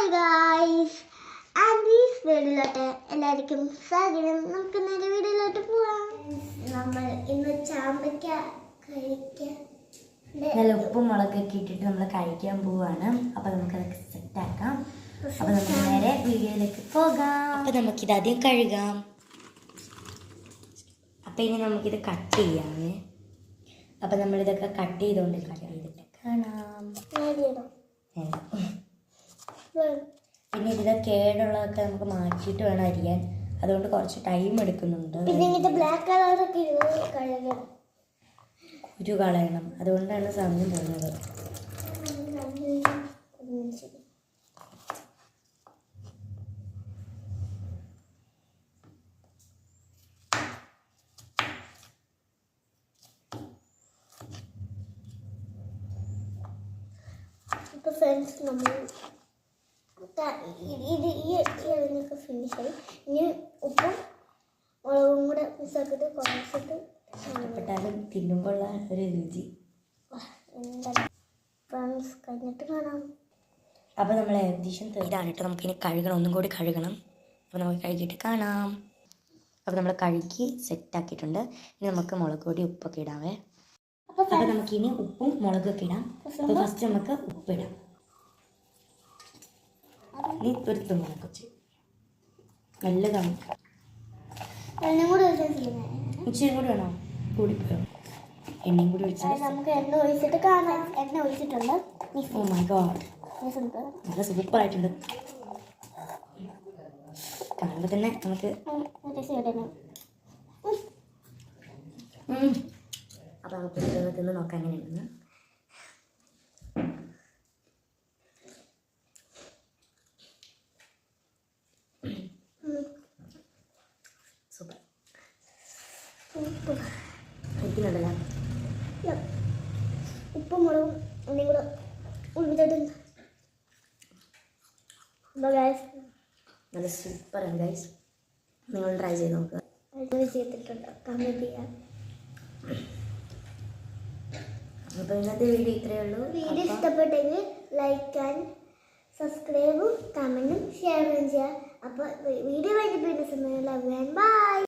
Hi guys Andes വീഡിയോയിലോട്ട് എല്ലാവർക്കും സ്വാഗതം. നമുക്ക് നേരെ വീഡിയോയിലോട്ട് പോവാം. നമ്മൾ ഇന്ന് ചാമ്പയ്ക്ക കഴിക്കാൻ നല്ല ഉപ്പും മുളകൊക്കെ ഇട്ടിട്ട് നമ്മൾ കഴിക്കാൻ പോവാണ്. അപ്പൊ നമുക്ക് അതൊക്കെ സെറ്റ് ആക്കാം. അപ്പൊ നമുക്ക് നേരെ വീഡിയോയിലേക്ക് പോകാം. അപ്പൊ നമുക്കിത് ആദ്യം കഴുകാം. അപ്പൊ ഇനി നമുക്കിത് കട്ട് ചെയ്യാമേ അപ്പൊ നമ്മളിതൊക്കെ കട്ട് ചെയ്തുകൊണ്ട് കട്ട് ചെയ്തിട്ട് കാണാം. വേണ്ട. പിന്നെ ഇതിലെ കേടുള്ളതൊക്കെ നമുക്ക് മാറ്റിയിട്ട് വേണം അരിയാൻ. അതുകൊണ്ട് കുറച്ച് ടൈം എടുക്കുന്നുണ്ട്. ബ്ലാക്ക് കളറൊക്കെ കുരു കളയണം. അതുകൊണ്ടാണ് സമയം പോകുന്നത് ഇപ്പൊ ഫ്രണ്ട്സ് നമ്മൾ ഇത് ഈ ഇളഞ്ഞൊക്കെ ഫിനിഷ് ആയി. ഇനി ഉപ്പും മുളകും കൂടെ മിസ്സാക്കിയിട്ട് കുറച്ചിട്ട് ഇഷ്ടപ്പെട്ടാലും തിന്നുമ്പോഴുള്ള ഒരു രുചി. ഫ്രണ്ട്സ് കഴിഞ്ഞിട്ട് കാണാം. അപ്പോൾ നമ്മൾ ഏകദേശം ഇതാണ് കേട്ടോ നമുക്കിനി കഴുകണം. ഒന്നും കൂടി കഴുകണം. അപ്പോൾ നമുക്ക് കഴുകിയിട്ട് കാണാം. അപ്പോൾ നമ്മൾ കഴുകി സെറ്റാക്കിയിട്ടുണ്ട് ഇനി നമുക്ക് മുളക് പൊടി ഉപ്പൊക്കെ ഇടാവേ. അപ്പൊ അപ്പോൾ നമുക്കിനി ഉപ്പും മുളകൊക്കെ ഇടാം. അപ്പോൾ ഫസ്റ്റ് നമുക്ക് ഉപ്പിടാം നീ ഒരു തുമ്മനെ കൊച്ച് നല്ലതാണ് ഇച്ചിരി കൂടി വേണോ? കൂടിപ്പോയോ എണ്ണയും കൂടി ഒഴിച്ചാൽ നമുക്ക് എണ്ണ ഒഴിച്ചിട്ട് കാണാം. എണ്ണ ഒഴിച്ചിട്ടുണ്ട്. Oh my God. നല്ല സൂപ്പർ ആയിട്ടുണ്ട് കാണുമ്പോൾ തന്നെ നമുക്ക് അപ്പോൾ നമുക്ക് തിന്ന് നോക്കാം എങ്ങനെയുണ്ടെന്ന് സൂപ്പർ കഴിക്കുന്നുണ്ടല്ലോ? ഉപ്പും മുളകും എണ്ണയും കൂടെ അപ്പോൾ ഗൈസ് നല്ല സൂപ്പറാണ് ഗൈസ് നിങ്ങൾ ട്രൈ ചെയ്ത് നോക്കുക ചെയ്തിട്ടുണ്ട്. കമന്റ് ചെയ്യാം അപ്പോൾ ഇന്നത്തെ വീഡിയോ ഇത്രയേ ഉള്ളൂ. വീഡിയോ ഇഷ്ടപ്പെട്ടെങ്കിൽ ലൈക്ക് ആൻഡ് സബ്സ്ക്രൈബും കമന്റും ഷെയറും ചെയ്യുക. അപ്പോൾ വീഡിയോ പിന്നെ സമയം ലവ് ആൻഡ് ബൈ